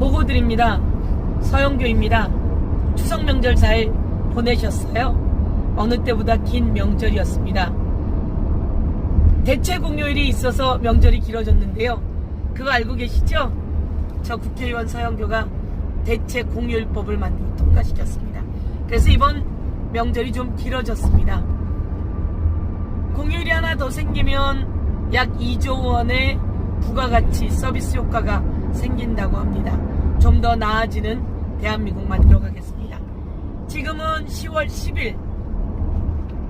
보고 드립니다. 서영교입니다. 추석 명절 잘 보내셨어요? 어느 때보다 긴 명절이었습니다. 대체 공휴일이 있어서 명절이 길어졌는데요. 그거 알고 계시죠? 저 국회의원 서영교가 대체 공휴일법을 만들어 통과시켰습니다. 그래서 이번 명절이 좀 길어졌습니다. 공휴일이 하나 더 생기면 약 2조 원의 부가가치 서비스 효과가 생긴다고 합니다. 좀 더 나아지는 대한민국 만들어 가겠습니다. 지금은 10월 10일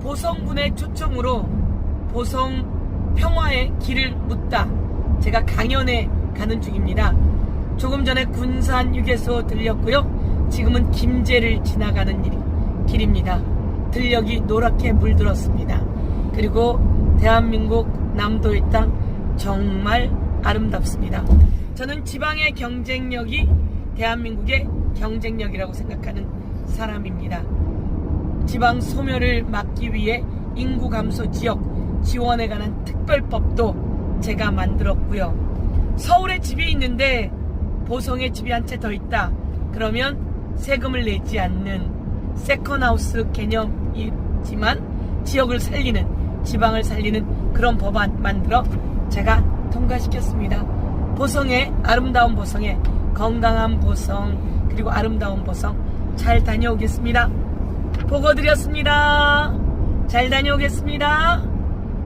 보성군의 초청으로 보성 평화의 길을 묻다 제가 강연에 가는 중입니다. 조금 전에 군산 휴게소 들렸고요. 지금은 김제를 지나가는 일- 길입니다. 들녘이 노랗게 물들었습니다. 그리고 대한민국 남도의 땅 정말 아름답습니다. 저는 지방의 경쟁력이 대한민국의 경쟁력이라고 생각하는 사람입니다. 지방 소멸을 막기 위해 인구 감소 지역 지원에 관한 특별법도 제가 만들었고요. 서울에 집이 있는데 보성에 집이 한 채 더 있다. 그러면 세금을 내지 않는 세컨하우스 개념이지만 지역을 살리는 지방을 살리는 그런 법안 만들어 제가 통과시켰습니다. 보성에 아름다운 보성에 건강한 보성 그리고 아름다운 보성 잘 다녀오겠습니다. 보고 드렸습니다. 잘 다녀오겠습니다.